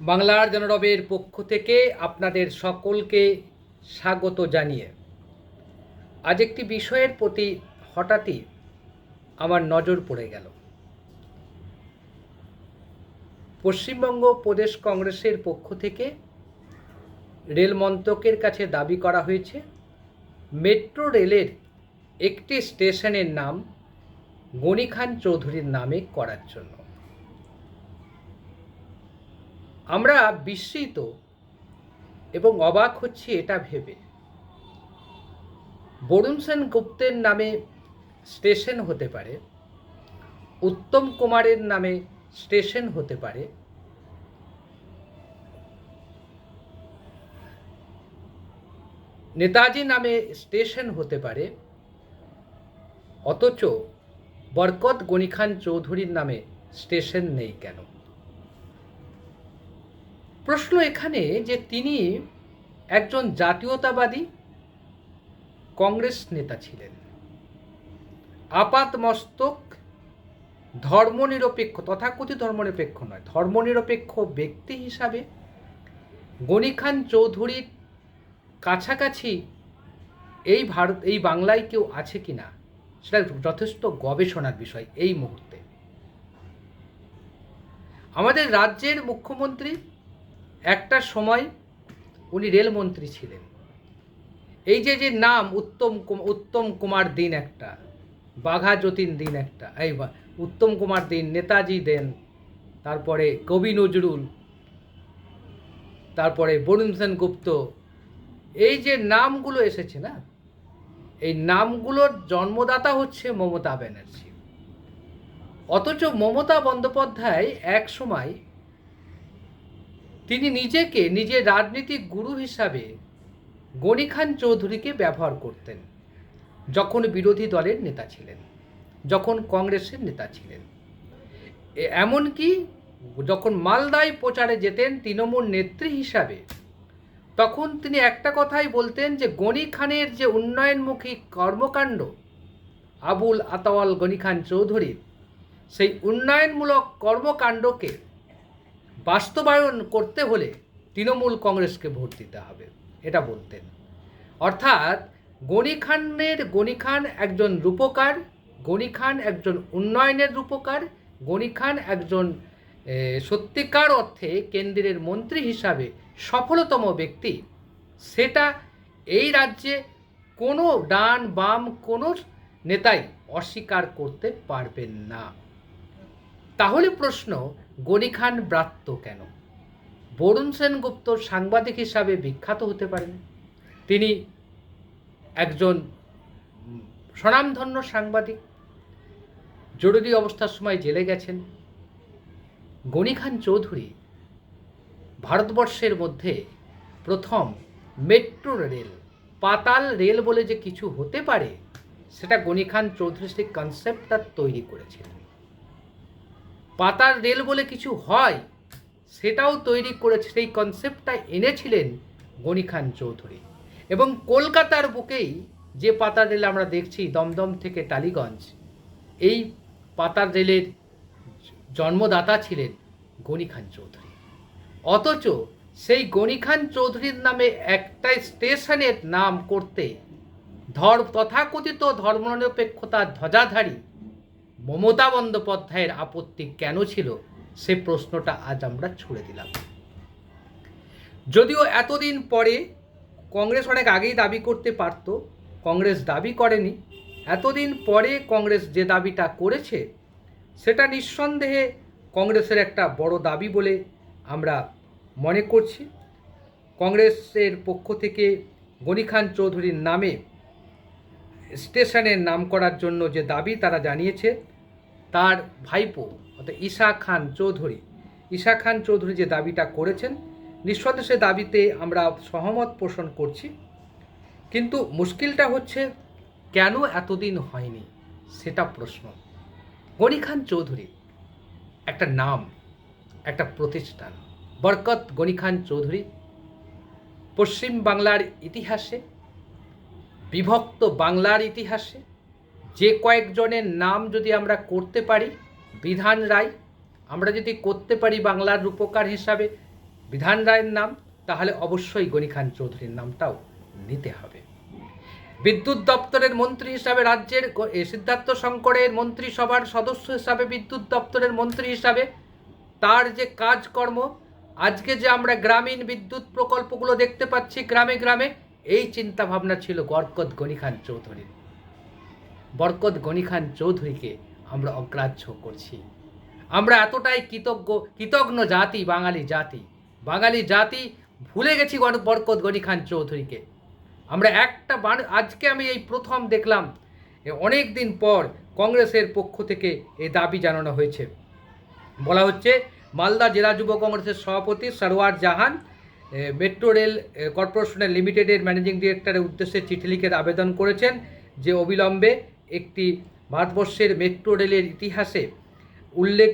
বাংলার জনরবের পক্ষ থেকে আপনাদের সকলকে স্বাগত জানিয়ে আজ একটি বিষয়ের প্রতি হঠাৎই আমার নজর পড়ে গেল। পশ্চিমবঙ্গ প্রদেশ কংগ্রেসের পক্ষ থেকে রেল মন্ত্রকের কাছে দাবি করা হয়েছে, মেট্রো রেলের একটি স্টেশনের নাম গনি খান চৌধুরীর নামে করার জন্য। আমরা বিস্মিত এবং অবাক হচ্ছি এটা ভেবে। বরুণ সেন গুপ্তের নামে স্টেশন হতে পারে, উত্তম কুমারের নামে স্টেশন হতে পারে, নেতাজি নামে স্টেশন হতে পারে, অথচ বরকত গণিখান চৌধুরীর নামে স্টেশন নেই কেন? প্রশ্ন এখানে যে তিনি একজন জাতীয়তাবাদী কংগ্রেস নেতা ছিলেন। আপাত মস্তক ধর্মনিরপেক্ষ, তথাকথিত ধর্মনিরপেক্ষ নয়, ধর্মনিরপেক্ষ ব্যক্তি হিসাবে গনি খান চৌধুরীর কাছাকাছি এই ভারত, এই বাংলায় কেউ আছে কি না, সেটা যথেষ্ট গবেষণার বিষয় এই মুহূর্তে। আমাদের রাজ্যের মুখ্যমন্ত্রী একটা সময় উনি রেলমন্ত্রী ছিলেন। এই যে যে নাম উত্তম উত্তম কুমার দিন একটা, বাঘা যতীন দিন একটা, এই উত্তম কুমার দিন, নেতাজি দেন, তারপরে কবি নজরুল, তারপরে বরুণ সেন গুপ্ত, এই যে নামগুলো এসেছে না, এই নামগুলোর জন্মদাতা হচ্ছে মমতা ব্যানার্জি। অথচ মমতা বন্দ্যোপাধ্যায় এক সময় তিনি নিজেকে নিজের রাজনীতিক গুরু হিসাবে গনি খান চৌধুরীকে ব্যবহার করতেন, যখন বিরোধী দলের নেতা ছিলেন, যখন কংগ্রেসের নেতা ছিলেন। এমনকি যখন মালদায় প্রচারে যেতেন তৃণমূল নেত্রী হিসাবে, তখন তিনি একটা কথাই বলতেন যে, গনি খানের যে উন্নয়নমুখী কর্মকাণ্ড, আবুল আতাওয়াল গনি খান চৌধুরীর, সেই উন্নয়নমূলক কর্মকাণ্ডকে বাস্তবায়ন করতে হলে তৃণমূল কংগ্রেসকে ভোট দিতে হবে, এটা বলতেন। অর্থাৎ গনি খানের গনি খান একজন রূপকার গনি খান একজন উন্নয়নের রূপকার গনি খান একজন সত্যিকার অর্থে কেন্দ্রের মন্ত্রী হিসাবে সফলতম ব্যক্তি, সেটা এই রাজ্যে কোনো ডান বাম কোনো নেতাই অস্বীকার করতে পারবেন না। তাহলে প্রশ্ন গনি খান ব্রাত্য কেন? বরুণ সেনগুপ্ত সাংবাদিক হিসাবে বিখ্যাত হতে পারেন। তিনি একজন স্বনামধন্য সাংবাদিক। জরুরি অবস্থার সময় জেলে গেছেন। গনি খান চৌধুরী ভারতবর্ষের মধ্যে প্রথম মেট্রো রেল, পাতাল রেল বলে যে কিছু হতে পারে, সেটা গনি খান চৌধুরী সেই কনসেপ্টটা তৈরি করেছিলেন। পাতাল রেল বলে কিছু হয়, সেটাও তৈরি করেছে, সেই কনসেপ্টটা এনেছিলেন গনি খান চৌধুরী। এবং কলকাতার বুকেই যে পাতার রেল আমরা দেখছি, দমদম থেকে টালিগঞ্জ, এই পাতার রেলের জন্মদাতা ছিলেন গনি খান চৌধুরী। অথচ সেই গনি খান চৌধুরীর নামে একটা স্টেশনের নাম করতে ধর, তথাকথিত ধর্মনিরপেক্ষতার ধ্বজাধারী মমতা বন্দ্যোপাধ্যায়ের আপত্তি কেন ছিল, সে প্রশ্নটা আজ আমরা ছুড়ে দিলাম। যদিও এতদিন পরে কংগ্রেস অনেক আগেই দাবি করতে পারত, কংগ্রেস দাবি করেনি, এতদিন পরে কংগ্রেস যে দাবিটা করেছে, সেটা নিঃসন্দেহে কংগ্রেসের একটা বড় দাবি বলে আমরা মনে করছি। কংগ্রেসের পক্ষ থেকে গনি খান চৌধুরীর নামে স্টেশনের নাম করার জন্য যে দাবি তারা জানিয়েছে, তার ভাইপো, অর্থাৎ ঈশা খান চৌধুরী, ঈশা খান চৌধুরী যে দাবিটা করেছেন, নিঃসন্দেহে দাবিতে আমরা সহমত পোষণ করছি। কিন্তু মুশকিলটা হচ্ছে, কেন এতদিন হয়নি? সেটা প্রশ্ন। গনি খান চৌধুরী একটা নাম, একটা প্রতিষ্ঠান। বরকত গনি খান চৌধুরী, পশ্চিম বাংলার ইতিহাসে বিভক্ত বাংলার ইতিহাসে যে কয়েকজনের নাম যদি আমরা করতে পারি, বিধান রায়, আমরা যদি করতে পারি বাংলার রূপকার হিসাবে বিধান রায়ের নাম, তাহলে অবশ্যই গনি খান চৌধুরীর নামটাও নিতে হবে। বিদ্যুৎ দপ্তরের মন্ত্রী হিসাবে রাজ্যের সিদ্ধার্থ শঙ্করের মন্ত্রিসভার সদস্য হিসাবে বিদ্যুৎ দপ্তরের মন্ত্রী হিসাবে তার যে কাজকর্ম, আজকে যে আমরা গ্রামীণ বিদ্যুৎ প্রকল্পগুলো দেখতে পাচ্ছি গ্রামে গ্রামে এই চিন্তা ভাবনা ছিল বরকত গনি খান চৌধুরীর। বরকত গনি খান চৌধুরীকে আমরা অগ্রাহ্য করছি। আমরা এতটাই কৃতজ্ঞ কৃতজ্ঞ জাতি, বাঙালি জাতি। বাঙালি জাতি, ভুলে গেছি বরকত গনি খান চৌধুরীকে। আমরা একটা আজকে আমি এই প্রথম দেখলাম অনেক দিন পর কংগ্রেসের পক্ষ থেকে এই দাবি জানানো হয়েছে। বলা হচ্ছে, মালদা জেলা যুব কংগ্রেসের সভাপতি সরওয়ার জাহান মেট্রো রেল কর্পোরেশনের লিমিটেডের ম্যানেজিং ডিরেক্টরের উদ্দেশ্যে চিঠি লিখে আবেদন করেছেন যে অবিলম্বে একটি ভারতবর্ষের মেট্রো রেলের ইতিহাসে উল্লেখ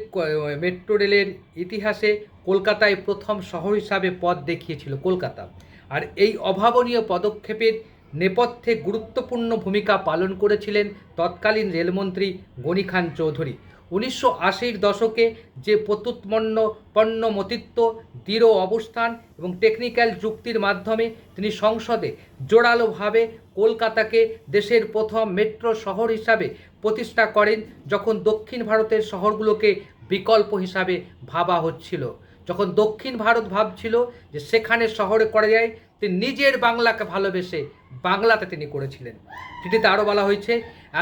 মেট্রো রেলের ইতিহাসে কলকাতায় প্রথম শহর হিসাবে পথ দেখিয়েছিল কলকাতা। আর এই অভাবনীয় পদক্ষেপের নেপথ্যে গুরুত্বপূর্ণ ভূমিকা পালন করেছিলেন তৎকালীন রেলমন্ত্রী গনি খান চৌধুরী। উনিশশো আশির দশকে যে প্রত্যুৎপন্ন পণ্যমতিত্ব, দৃঢ় অবস্থান এবং টেকনিক্যাল যুক্তির মাধ্যমে তিনি সংসদে জোরালোভাবে কলকাতাকে দেশের প্রথম মেট্রো শহর হিসাবে প্রতিষ্ঠা করেন যখন দক্ষিণ ভারতের শহরগুলোকে বিকল্প হিসাবে ভাবা হচ্ছিল। যখন দক্ষিণ ভারত ভাবছিল যে সেখানে শহরে করা যায়, তিনি নিজের বাংলাকে ভালোবেসে বাংলাতে তিনি করেছিলেন। চিঠিতে আরও বলা হয়েছে,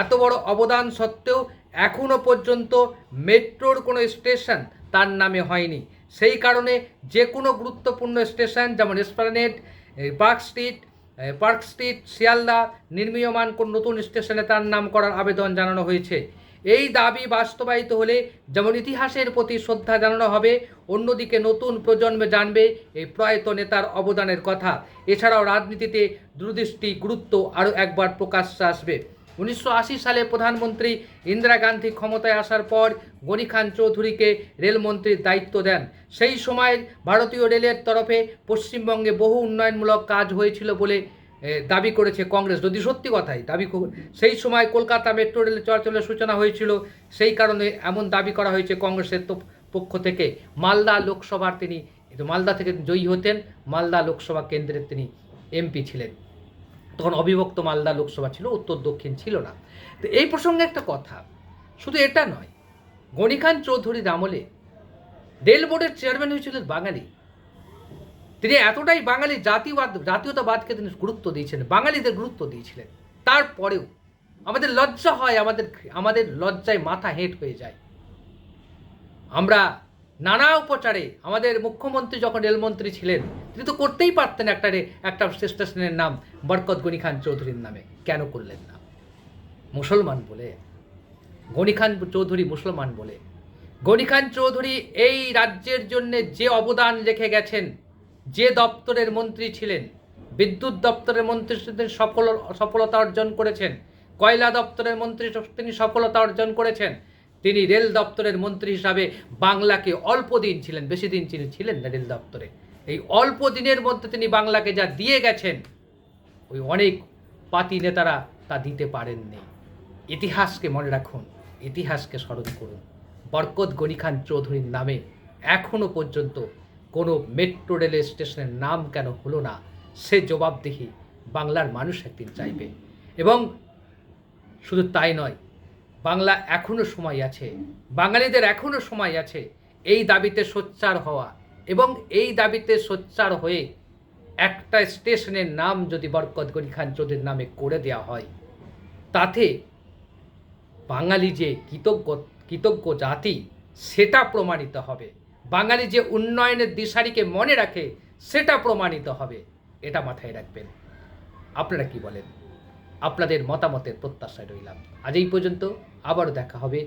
এত বড় অবদান সত্ত্বেও এখনও পর্যন্ত মেট্রোর কোনো স্টেশন তার নামে হয়নি। সেই কারণে যে কোনো গুরুত্বপূর্ণ স্টেশন যেমন Esplanade park street park street Sealdah নির্মীয়মান কোন নতুন স্টেশনে তার নাম করার আবেদন জানানো হয়েছে। এই দাবি বাস্তবায়িত হলে যেমন ইতিহাসের প্রতি শ্রদ্ধা জানানো হবে, অন্যদিকে নতুন প্রজন্মে জানবে এই প্রয়াত নেতার অবদানের কথা। এছাড়াও রাজনীতিতে দূরদৃষ্টি গুরুত্ব আরও একবার প্রকাশ্যে আসবে। উনিশশো আশি সালে প্রধানমন্ত্রী ইন্দিরা গান্ধী ক্ষমতায় আসার পর গনি খান চৌধুরীকে রেলমন্ত্রীর দায়িত্ব দেন। সেই সময় ভারতীয় রেলের তরফে পশ্চিমবঙ্গে বহু উন্নয়নমূলক কাজ হয়েছিল বলে দাবি করেছে কংগ্রেস। যদি সত্যি কথাই দাবি সেই সময় কলকাতা মেট্রো রেল চলাচলের সূচনা হয়েছিল। সেই কারণে এমন দাবি করা হয়েছে কংগ্রেসের পক্ষ থেকে। মালদা লোকসভার তিনি, মালদা থেকে জয়ী হতেন। মালদা লোকসভা কেন্দ্রের তিনি এমপি ছিলেন। তখন অবিভক্ত মালদা লোকসভা ছিল, উত্তর দক্ষিণ ছিল না। তো এই প্রসঙ্গে একটা কথা, শুধু এটা নয় গণিখান চৌধুরীর আমলে রেল বোর্ডের চেয়ারম্যান হয়েছিলেন বাঙালি। তিনি এতটাই বাঙালি জাতিবাদ, জাতীয়তাবাদকে তিনি গুরুত্ব দিয়েছিলেন বাঙালিদের গুরুত্ব দিয়েছিলেন। তারপরেও আমাদের লজ্জা হয়, আমাদের আমাদের লজ্জায় মাথা হেঁট হয়ে যায়। আমরা নানা উপচারে, আমাদের মুখ্যমন্ত্রী যখন রেলমন্ত্রী ছিলেন তিনি তো করতেই পারতেন একটা রে- একটা স্টেশনের নাম, বরকত গনি খান চৌধুরীর নামে। কেন করলেন না? মুসলমান বলে, গনি খান চৌধুরী মুসলমান বলে, গনি খান চৌধুরী এই রাজ্যের জন্য যে অবদান রেখে গেছেন, যে দপ্তরের মন্ত্রী ছিলেন, বিদ্যুৎ দপ্তরের মন্ত্রী তিনি সফল, সফলতা অর্জন করেছেন, কয়লা দপ্তরের মন্ত্রী তিনি সফলতা অর্জন করেছেন, তিনি রেল দপ্তরের মন্ত্রী হিসাবে বাংলাকে অল্প দিন ছিলেন, বেশি দিন তিনি ছিলেন না রেল দপ্তরে। এই অল্প দিনের মধ্যে তিনি বাংলাকে যা দিয়ে গেছেন, ওই অনেক পাতি নেতারা তা দিতে পারেননি। ইতিহাসকে মনে রাখুন, ইতিহাসকে স্মরণ করুন। বরকত গনি খান চৌধুরীর নামে এখনও পর্যন্ত কোনো মেট্রো রেল স্টেশনের নাম কেন হলো না, সে জবাবদিহি বাংলার মানুষ একদিন চাইবে। এবং শুধু তাই নয়, বাংলা এখনও সময় আছে, বাঙালিদের এখনও সময় আছে এই দাবিতে সোচ্চার হওয়া এবং এই দাবিতে সোচ্চার হয়ে একটা স্টেশনের নাম যদি বরকত গনি খান চৌধুরীর নামে করে দেওয়া হয়, তাতে বাঙালি যে কৃতজ্ঞ কৃতজ্ঞ জাতি, সেটা প্রমাণিত হবে। বাঙালি যে উন্নয়নের দিশারিকে মনে রাখে, সেটা প্রমাণিত হবে। এটা মাথায় রাখবেন। আপনারা কি বলেন? আপনাদের মতামতের প্রত্যাশায় রইলাম। আজ এই পর্যন্ত। আবারও দেখা হবে।